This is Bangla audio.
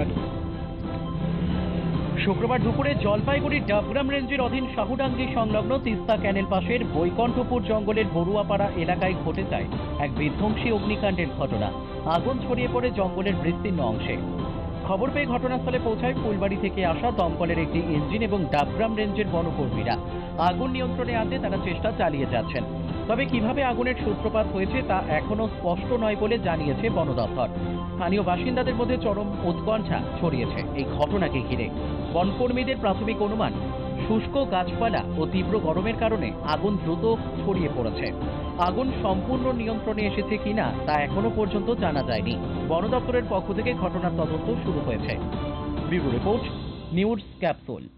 বাড়ি শুক্রবার দুপুরে জলপাইগুড়ির ডাবগ্রাম রেঞ্জের অধীন শাহুডাঙ্গি সংলগ্ন তিস্তা ক্যানেল পাশের বৈকণ্ঠপুর জঙ্গলের বড়ুয়াপাড়া এলাকায় ঘটে যায় এক বিধ্বংসী অগ্নিকাণ্ডের ঘটনা। আগুন ছড়িয়ে পড়ে জঙ্গলের বিস্তীর্ণ অংশে। খবর পেয়ে ঘটনাস্থলে পৌঁছায় ফুলবাড়ি থেকে আসা দমকলের একটি ইঞ্জিন এবং ডাবগ্রাম রেঞ্জের বনকর্মীরা। আগুন নিয়ন্ত্রণে আনতে তারা চেষ্টা চালিয়ে যাচ্ছেন। তবে কীভাবে আগুনের সূত্রপাত হয়েছে তা এখনও স্পষ্ট নয় বলে জানিয়েছে বন দপ্তর। স্থানীয় বাসিন্দাদের মধ্যে চরম উৎকণ্ঠা ছড়িয়েছে। এই ঘটনাকে ঘিরে বনকর্মীদের প্রাথমিক অনুমান শুষ্ক গাছপালা ও তীব্র গরমের কারণে আগুন দ্রুত ছড়িয়ে পড়েছে। আগুন সম্পূর্ণ নিয়ন্ত্রণে এসেছে কিনা তা এখনও পর্যন্ত জানা যায়নি। বন দপ্তরের পক্ষ থেকে ঘটনার তদন্ত শুরু হয়েছে। Bureau report, news capsule.